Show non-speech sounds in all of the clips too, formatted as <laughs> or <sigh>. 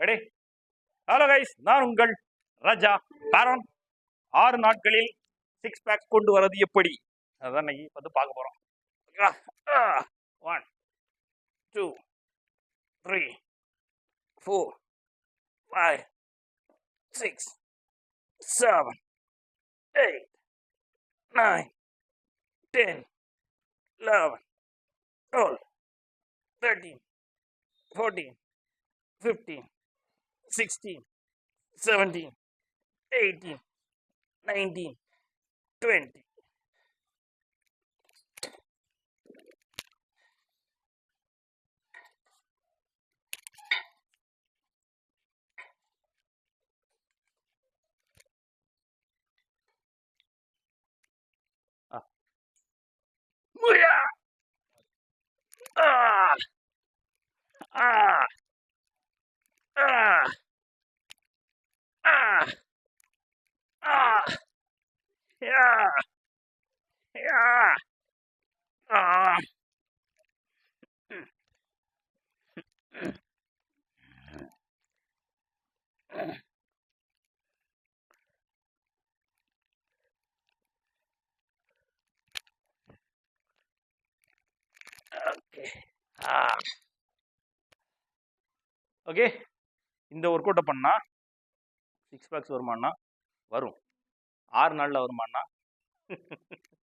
Ready hello guys நான் உங்கள் ராஜா பேரன் ஆறு நாட்களில் சிக்ஸ் பேக்ஸ் கொண்டு வர்றது எப்படி? அதான் இன்னைக்கு வந்து பார்க்க போகிறோம் one two three four five six seven eight nine ten eleven twelve thirteen fourteen fifteen 16, 17, 18, 19, 20. Ah. Ah! Ah! Okay இந்த ஒர்க் அவுட்டை பண்ணால் சிக்ஸ் பேக்ஸ் வருமானா வரும். ஆறு நாளில் வருமானா <laughs>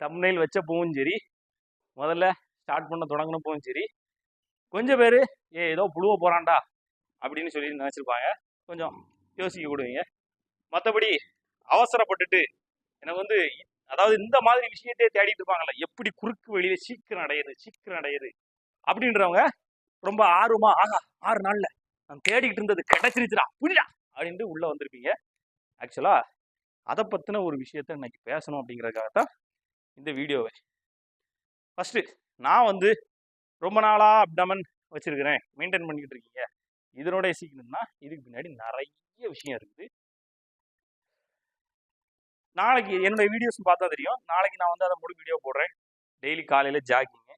தம்னையில் வச்ச பூவும் சரி. முதல்ல ஸ்டார்ட் பண்ண தொடங்கின பூவும் சரி. கொஞ்சம் பேர் ஏ ஏதோ புழுவ போகிறான்டா அப்படின்னு சொல்லி நினச்சிருப்பாங்க. கொஞ்சம் யோசிக்க கொடுவீங்க. மற்றபடி அவசரப்பட்டுட்டு எனக்கு வந்து அதாவது இந்த மாதிரி விஷயத்தையே தேடிட்டு இருப்பாங்கல்ல எப்படி குறுக்கு வெளியில சீக்கிரம் அடையுது சீக்கிரம் அடையுது அப்படின்றவங்க ரொம்ப ஆர்வமா ஆகா ஆறு நாள்ல நான் தேடிக்கிட்டு இருந்தது கிடைச்சிருச்சுடா புரியா அப்படின்ட்டு உள்ள வந்திருப்பீங்க. ஆக்சுவலா அதை பற்றின ஒரு விஷயத்த இன்னைக்கு பேசணும் அப்படிங்கறதுக்காகத்தான் இந்த வீடியோவை. ஃபஸ்ட்டு நான் வந்து ரொம்ப நாளாக அப்டமன் வச்சிருக்கிறேன். மெயின்டைன் பண்ணிக்கிட்டு இருக்கீங்க. இதனோட சீக்கிரம்னா இதுக்கு பின்னாடி நிறைய விஷயம் இருக்குது. நாளைக்கு என்னுடைய வீடியோஸ் பார்த்தா தெரியும். நாளைக்கு நான் வந்து அதை முழு வீடியோ போடுறேன். டெய்லி காலையில் ஜாகிங்கு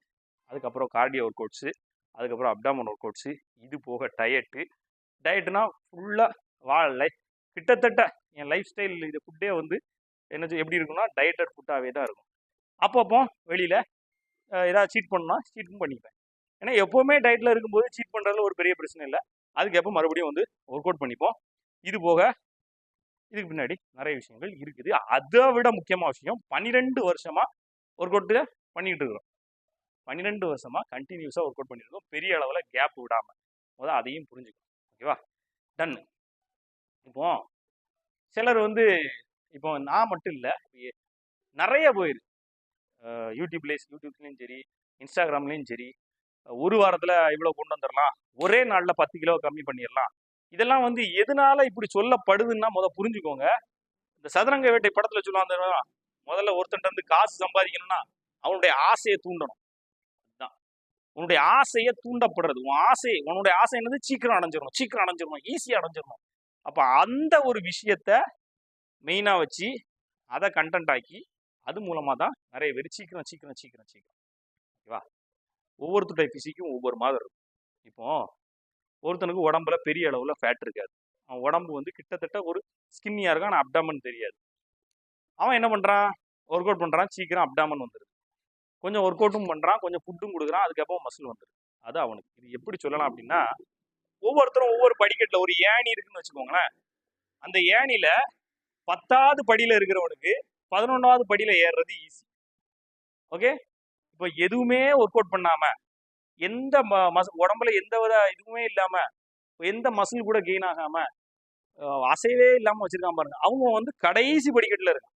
அதுக்கப்புறம் கார்டியோ ஒர்க் அவுட்ஸு அதுக்கப்புறம் அப்டாமன் ஒர்க் அவுட்ஸு இது போக டயட்டு டயட்டுனா ஃபுல்லாக வாழலை. கிட்டத்தட்ட என் லைஃப் ஸ்டைல் இது ஃபுட்டே வந்து என்ன எப்படி இருக்கும்னா டயட்டட் ஃபுட்டாகவே தான் இருக்கும். அப்பப்போ வெளியில் ஏதாவது சீட் பண்ணால் சீட்டும் பண்ணிப்பேன். ஏன்னா எப்போவுமே டயட்டில் இருக்கும்போது சீட் பண்ணுறதுல ஒரு பெரிய பிரச்சனை இல்லை. அதுக்கேற்ப மறுபடியும் வந்து ஒர்க் அவுட் பண்ணிப்போம். இது போக இதுக்கு பின்னாடி நிறைய விஷயங்கள் இருக்குது. அதை விட முக்கியமான விஷயம் பன்னிரெண்டு வருஷமாக ஒர்க் அவுட்டு பண்ணிகிட்டு இருக்கிறோம். பன்னிரெண்டு வருஷமாக கண்டினியூஸாக ஒர்க் அவுட் பண்ணியிருக்கோம் பெரிய அளவில் கேப் விடாமல் முதல் அதையும் புரிஞ்சுக்கணும். ஓகேவா? டன் இப்போ சிலர் வந்து இப்போ நான் மட்டும் இல்லை நிறைய போயிருக்கு அஹ் யூடியூப்லேயும் யூடியூப்லேயும் சரி இன்ஸ்டாகிராம்லேயும் சரி ஒரு வாரத்தில் இவ்வளோ கொண்டு வந்துடலாம் ஒரே நாளில் பத்து கிலோ கம்மி பண்ணிடலாம் இதெல்லாம் வந்து எதனால இப்படி சொல்லப்படுதுன்னா முத புரிஞ்சுக்கோங்க. இந்த சதுரங்க வேட்டை படத்தில் சொல்லுவாங்க முதல்ல ஒருத்தன்ட்ட இருந்து காசு சம்பாதிக்கணும்னா அவனுடைய ஆசையை தூண்டணும். அதுதான் உன்னுடைய ஆசையை தூண்டப்படுறது. உன் ஆசை உன்னுடைய ஆசை என்னது? சீக்கிரம் அடைஞ்சிடணும் சீக்கிரம் அடைஞ்சிடணும் ஈஸியாக அடைஞ்சிடணும் அப்போ அந்த ஒரு விஷயத்த மெயினாக வச்சு அதை கண்டென்ட் ஆக்கி அது மூலமாக தான் நிறைய பேர் சீக்கிரம் சீக்கிரம் சீக்கிரம் சீக்கிரம். ஓகேவா? ஒவ்வொருத்தருடைய ஃபிசிக்கும் ஒவ்வொரு மாதிரி இருக்கும். இப்போ ஒருத்தனுக்கு உடம்புல பெரிய அளவில் ஃபேட் இருக்காது. அவன் உடம்பு வந்து கிட்டத்தட்ட ஒரு ஸ்கின்னியாக இருக்கும் ஆனால் அப்டாமன் தெரியாது. அவன் என்ன பண்ணுறான் ஒர்க் அவுட் பண்ணுறான் சீக்கிரம் அப்டாமன் வந்துடுது கொஞ்சம் ஒர்க் அவுட்டும் பண்ணுறான் கொஞ்சம் ஃபுட்டும் கொடுக்குறான் அதுக்கப்புறம் மசில் வந்துடுது அது அவனுக்கு. இது எப்படி சொல்லலாம் அப்படின்னா ஒவ்வொருத்தரும் ஒவ்வொரு படிக்கட்டில் ஒரு ஏணி இருக்குன்னு வச்சுக்கோங்களேன். அந்த ஏணியில பத்தாவது படியில இருக்கிறவனுக்கு பதினொன்றாவது படியில ஏறுறது ஈஸி ஓகே இப்போ எதுவுமே ஒர்க் அவுட் பண்ணாம எந்த ம- மச- உடம்புல எந்த வித இதுவுமே இல்லாம எந்த மசில் கூட கெயின் ஆகாம அசைவே இல்லாம வச்சிருக்கான் பாருங்க. அவங்க வந்து கடைசி படிக்கட்டுல இருக்கான்.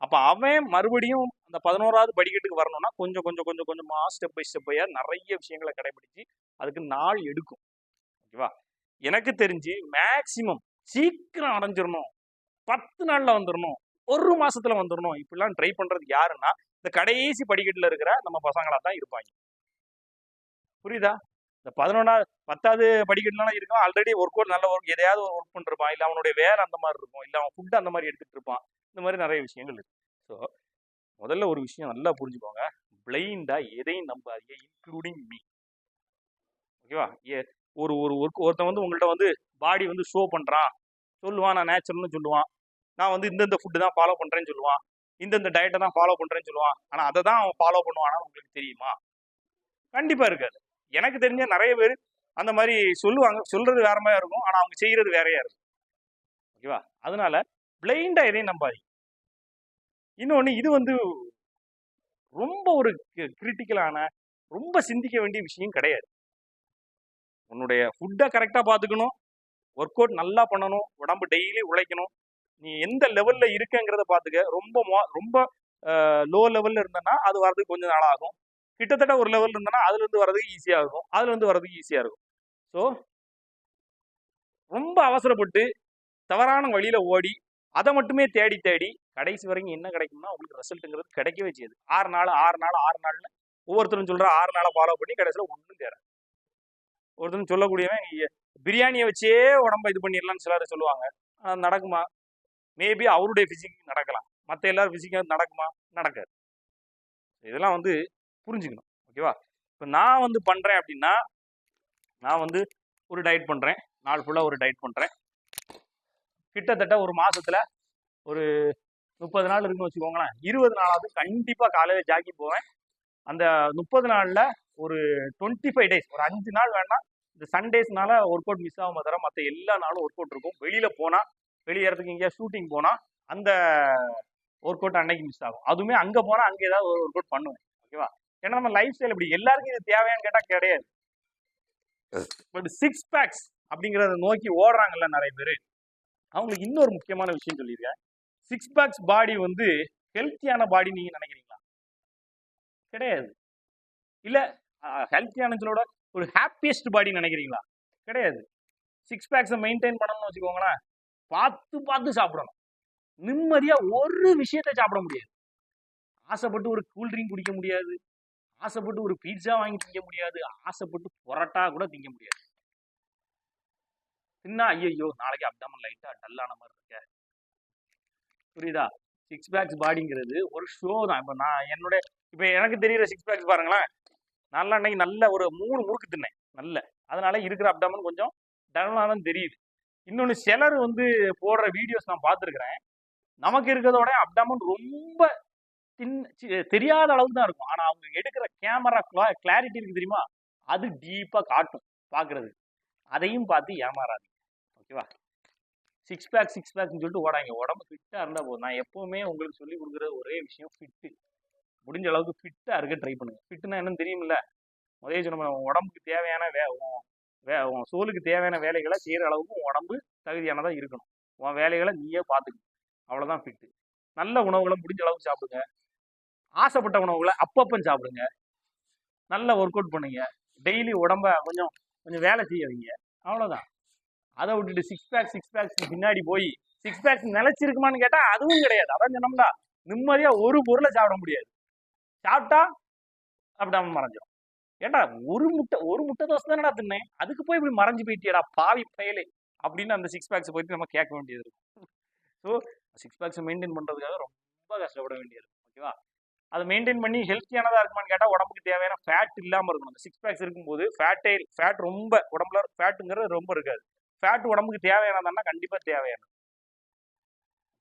அப்ப அவன் மறுபடியும் அந்த பதினோராவது படிக்கட்டுக்கு வரணும்னா கொஞ்சம் கொஞ்சம் கொஞ்சம் கொஞ்சமா ஸ்டெப் பை ஸ்டெப் நிறைய விஷயங்களை கடைபிடிச்சு அதுக்கு நாள் எடுக்கும். ஓகேவா? எனக்கு தெரிஞ்சு மேக்சிமம் சீக்கிரம் அடைஞ்சிடணும் பத்து நாளில் வந்துடணும் ஒரு மாசத்துல வந்துடணும் இப்படிலாம் ட்ரை பண்றது யாருன்னா இந்த கடைசி படிக்கட்டுல இருக்கிற நம்ம பசங்களா தான் இருப்பாங்க. புரியுதா? இந்த பதினொன்றாவது பத்தாவது படிக்கட்டுலாம் இருக்கும் ஆல்ரெடி ஒர்க் அவுட் நல்ல ஒர்க் எதையாவது ஒரு ஒர்க் பண்ணிருப்பான். இல்லை அவனுடைய வேலை அந்த மாதிரி இருக்கும். இல்லை அவன் ஃபுட் அந்த மாதிரி எடுத்துட்டு இருப்பான். இந்த மாதிரி நிறைய விஷயங்கள் இருக்கு. ஸோ முதல்ல ஒரு விஷயம் நல்லா புரிஞ்சுக்கோங்க. பிளைண்டா எதையும் நம்பாதீங்க இன்க்ளூடிங் மீ ஓகேவா? ஏ ஒரு ஒரு ஒர்க் ஒருத்தன் வந்து உங்கள்கிட்ட வந்து பாடி வந்து ஷோ பண்ணுறான் சொல்லுவான் நான் நேச்சுரல்னு சொல்லுவான். நான் வந்து இந்தந்த ஃபுட்டு தான் ஃபாலோ பண்ணுறேன்னு சொல்லுவான். இந்தந்த டயட்டை தான் ஃபாலோ பண்ணுறேன்னு சொல்லுவான். ஆனால் அதை தான் அவன் ஃபாலோ பண்ணுவானா உங்களுக்கு தெரியுமா? கண்டிப்பாக இருக்காது. எனக்கு தெரிஞ்ச நிறைய பேர் அந்த மாதிரி சொல்லுவாங்க. சொல்கிறது வேற மாதிரி இருக்கும். ஆனால் அவங்க செய்கிறது வேறையா இருக்கும். ஓகேவா? அதனால பிளைண்டாக எதையும் நம்பாதீங்க. இன்னொன்று இது வந்து ரொம்ப ஒரு கிரிட்டிக்கலான ரொம்ப சிந்திக்க வேண்டிய விஷயம் கிடையாது. உன்னுடைய ஃபுட்டை கரெக்டாக பார்த்துக்கணும். ஒர்க் அவுட் நல்லா பண்ணணும். உடம்பு டெய்லி உழைக்கணும். நீ எந்த லெவல்ல இருக்கங்கிறத பார்த்துக்க. ரொம்ப மோ- ரொம்ப லோ லெவல்ல இருந்தனா அது வர்றதுக்கு கொஞ்சம் நாளாகும் ஆகும். கிட்டத்தட்ட ஒரு லெவல் இருந்தேன்னா அதுல இருந்து வர்றதுக்கு ஈஸியா இருக்கும். அதுல இருந்து வர்றதுக்கு ஈஸியா இருக்கும். ஸோ ரொம்ப அவசரப்பட்டு தவறான வழியில ஓடி அதை மட்டுமே தேடி தேடி கடைசி வரைக்கும் என்ன கிடைக்கும்னா உங்களுக்கு ரிசல்ட்டுங்கிறது கிடைக்கவே செய்யுது. ஆறு நாள் ஆறு நாள் ஆறு நாள்னு ஒவ்வொருத்தரும் சொல்ற ஆறு நாளை ஃபாலோ பண்ணி கடைசியில் ஒன்றும் தேர ஒருத்தன் சொல்லக்கூடியவன் பிரியாணியை வச்சே உடம்ப இது பண்ணிடலாம்னு சிலர் சொல்லுவாங்க. ஆனால் நடக்குமா? மேபி அவருடைய ஃபிசிக் நடக்கலாம். மற்ற எல்லாரும் ஃபிசிக்கும் நடக்குமா? நடக்காது. இதெல்லாம் வந்து புரிஞ்சுக்கணும். ஓகேவா இப்போ நான் வந்து பண்ணுறேன் அப்படின்னா நான் வந்து ஒரு டயட் பண்ணுறேன் நாள் ஃபுல்லாக ஒரு டயட் பண்ணுறேன் கிட்டத்தட்ட ஒரு மாதத்தில் ஒரு முப்பது நாள் இருக்குன்னு வச்சுக்கோங்களேன். இருபது நாளாவது கண்டிப்பாக காலையில் ஜாக்கி போவேன். அந்த முப்பது நாளில் ஒரு டுவெண்ட்டி ஃபைவ் டேஸ் ஒரு அஞ்சு நாள் வேணா இந்த சண்டேஸ்னால ஒர்க் அவுட் மிஸ் ஆகாம தர மற்ற எல்லா நாளும் ஒர்க் அவுட் இருக்கும். வெளியில போனா வெளியேறதுக்கு இடத்துக்கு எங்கேயா ஷூட்டிங் போனா அந்த ஒர்க் அவுட் அன்னைக்கு மிஸ் ஆகும். அதுவுமே அங்க போனா அங்கே ஏதாவது ஒரு ஒர்க் அவுட் பண்ணுவேன் ஓகேவா ஏன்னா நம்ம லைஃப் ஸ்டைல் இப்படி எல்லாருக்கும் இது தேவையான்னு கேட்டா கிடையாது. பட் சிக்ஸ் பேக்ஸ் அப்படிங்கறத நோக்கி ஓடுறாங்கல்ல நிறைய பேர். அவங்களுக்கு இன்னொரு முக்கியமான விஷயம் சொல்லியிருக்கேன். சிக்ஸ் பேக்ஸ் பாடி வந்து ஹெல்த்தியான பாடி நீங்க நினைக்கிறீங்களா? கிடையாது. இல்ல ஹெல்த்தியான ஒரு ஹாப்பியஸ்ட் பாடி நினைக்கிறீங்களா? கிடையாது. சிக்ஸ் பேக்ஸை மெயின்டைன் பண்ணணும்னு வச்சுக்கோங்களேன். பார்த்து பார்த்து சாப்பிடணும். நிம்மதியா ஒரு விஷயத்தை சாப்பிட முடியாது. ஆசைப்பட்டு ஒரு கூல் ட்ரிங்க் குடிக்க முடியாது. ஆசைப்பட்டு ஒரு பீட்சா வாங்கி திங்க முடியாது. ஆசைப்பட்டு பொரட்டா கூட திங்க முடியாது. தின்னா ஐயோ நாளைக்கு அப்டாமன் லைட்டா டல்லான மாதிரி இருக்க. புரியுதா? சிக்ஸ் பேக்ஸ் பாடிங்கிறது ஒரு ஷோ தான். இப்போ நான் என்னுடைய இப்போ எனக்கு தெரியுற சிக்ஸ் பேக்ஸ் பாருங்களேன். நல்லா அன்னைக்கு நல்ல ஒரு மூணு முறுக்கு தின்னேன் நல்ல. அதனால இருக்கிற அப்டாமன் கொஞ்சம் டல்லாக தான் தெரியுது. இன்னொன்று சிலர் வந்து போடுற வீடியோஸ் நான் பார்த்துருக்குறேன். நமக்கு இருக்கிறதோட அப்டாமன் ரொம்ப தின் சி- தெரியாத அளவுக்கு தான் இருக்கும். ஆனால் அவங்க எடுக்கிற கேமரா கிளாரிட்டி இருக்கு தெரியுமா? அது டீப்பாக காட்டும் பார்க்கறது. அதையும் பார்த்து ஏமாறாது ஓகேவா சிக்ஸ் பேக் சிக்ஸ் பேக்னு சொல்லிட்டு ஓடாங்க உடம்பு ஃபிட்டாக இருந்தால் போதும். நான் எப்போவுமே உங்களுக்கு சொல்லி கொடுக்குற ஒரே விஷயம் ஃபிட்டு முடிஞ்ச அளவுக்கு ஃபிட்டாக இருக்க ட்ரை பண்ணுங்க. ஃபிட்டுனா என்னன்னு தெரியுமில்ல? முதலே சொன்ன உடம்புக்கு தேவையான வே வே உன் சோலுக்கு தேவையான வேலைகளை செய்கிற அளவுக்கு உன் உடம்பு தகுதியானதாக இருக்கணும். உன் வேலைகளை நீயே பார்த்துக்கணும் அவ்வளோதான் ஃபிட்டு நல்ல உணவுகளை முடிஞ்ச அளவுக்கு சாப்பிடுங்க. ஆசைப்பட்ட உணவுகளை அப்பப்போ சாப்பிடுங்க. நல்ல ஒர்க் அவுட் பண்ணுங்க. டெய்லி உடம்ப கொஞ்சம் கொஞ்சம் வேலை செய்ய வைங்க. அவ்வளோதான் அதை விட்டுட்டு சிக்ஸ் பேக் சிக்ஸ் பேக்ஸ் பின்னாடி போய் சிக்ஸ் பேக்ஸ் நிலச்சிருக்குமான்னு கேட்டால் அதுவும் கிடையாது. அதான் சொன்னோம்னா நிம்மதியாக ஒரு பொருளை சாப்பிட முடியாது. சாப்பிட்டா அப்படி நம்ம மறைஞ்சிடும் ஏன்டா ஒரு முட்டை ஒரு முட்டை தோசை தானடா தின்னேன்? அதுக்கு போய் இப்படி மறைஞ்சு போயிட்டியடா பாவி பயலே அப்படின்னு அந்த சிக்ஸ் பேக்ஸ் போயிட்டு நம்ம கேட்க வேண்டியது இருக்கும். ஸோ சிக்ஸ் பேக்ஸை மெயின்டைன் பண்றதுக்காக ரொம்ப கஷ்டப்பட வேண்டியது ஓகேவா அதை மெயின்டைன் பண்ணி ஹெல்த்தியானதா இருக்குமான்னு கேட்டால் உடம்புக்கு தேவையான ஃபேட் இல்லாமல் இருக்கணும். அந்த சிக்ஸ் பேக்ஸ் இருக்கும்போது ஃபேட்டே ஃபேட் ரொம்ப உடம்புல ஃபேட்டுங்கிறது ரொம்ப இருக்காது. ஃபேட் உடம்புக்கு தேவையானதுன்னா கண்டிப்பாக தேவையானது.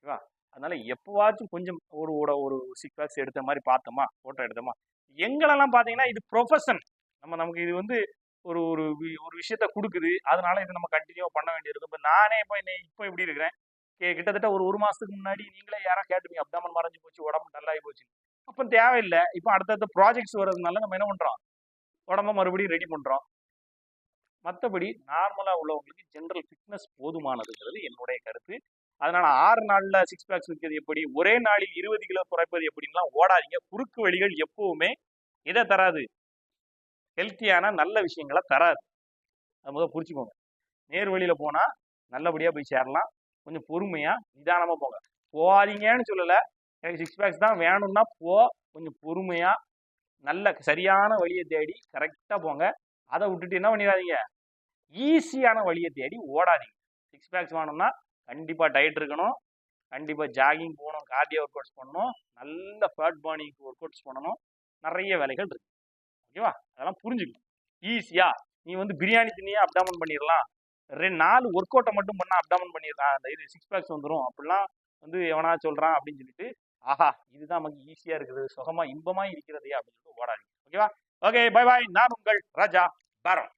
ஓகேவா அதனால எப்போவாச்சும் கொஞ்சம் ஒரு ஒரு- ஒரு சிக்ஸ் பேக்ஸ் எடுத்த மாதிரி பார்த்தோமா ஃபோட்டோ எடுத்தோமா எங்களெல்லாம் பார்த்தீங்கன்னா இது ப்ரொஃபஷன் நம்ம நமக்கு இது வந்து ஒரு ஒரு ஒரு விஷயத்த கொடுக்குது. அதனால இது நம்ம கண்டினியூவாக பண்ண வேண்டியிருக்கும் இப்போ நானே இப்போ என்ன இப்போ இப்படி இருக்கிறேன். கே- கிட்டத்தட்ட ஒரு ஒரு மாதத்துக்கு முன்னாடி நீங்களே யாரும் கேட்டுப்பீங்க அப்டாமன் மறைஞ்சு போச்சு உடம்பு நல்லாகி போச்சு அப்போ தேவையில்லை. இப்போ அடுத்தடுத்த ப்ராஜெக்ட்ஸ் வர்றதுனால நம்ம என்ன பண்ணுறோம் உடம்ப மறுபடியும் ரெடி பண்ணுறோம் மற்றபடி நார்மலாக உள்ளவங்களுக்கு ஜென்ரல் ஃபிட்னஸ் போதுமானதுங்கிறது என்னுடைய கருத்து. அதனால ஆறு நாள்ல சிக்ஸ் பேக்ஸ் வைக்கிறது எப்படி? ஒரே நாளில் இருபது கிலோ குறைப்பது எப்படின்லாம் ஓடாதீங்க. குறுக்கு வழிகள் எப்பவுமே இதை தராது. ஹெல்த்தியான நல்ல விஷயங்களை தராது. அது முதல் புரிச்சுக்கோங்க நேர் வழியில போனா நல்லபடியா போய் சேரலாம். கொஞ்சம் பொறுமையா நிதானமா போங்க. போகாதீங்கன்னு சொல்லல. எனக்கு சிக்ஸ் பேக்ஸ் தான் வேணும்னா போ. கொஞ்சம் பொறுமையா நல்ல சரியான வழியை தேடி கரெக்டா போங்க. அதை விட்டுட்டு என்ன பண்ணிடாதீங்க. ஈஸியான வழியை தேடி ஓடாதீங்க. சிக்ஸ் பேக்ஸ் வேணும்னா கண்டிப்பாக டயட் இருக்கணும். கண்டிப்பாக ஜாகிங் போகணும் கார்டியோ ஒர்க் அவுட்ஸ் பண்ணணும். நல்ல ஃபேட் பர்னிங் ஒர்க் அவுட்ஸ் பண்ணணும். நிறைய வேலைகள் இருக்கு. ஓகேவா அதெல்லாம் புரிஞ்சுக்கணும். ஈஸியா நீ வந்து பிரியாணி தின்னியே அப்டாமன் பண்ணிடலாம். ரெண்டு நாலு ஒர்க் அவுட்டை மட்டும் பண்ணால் அப்டாமன் பண்ணிடலாம். அந்த இது சிக்ஸ் பேக்ஸ் வந்துடும் அப்படிலாம் வந்து எவனா சொல்கிறான் அப்படின்னு சொல்லிட்டு ஆஹா இதுதான் நமக்கு ஈஸியாக இருக்குது. சுகமாக இன்பமாக இருக்கிறதே அப்படின்னு சொல்லிட்டு ஓடாது ஓகேவா ஓகே பை பாய் நான் உங்கள் ராஜா பாரம்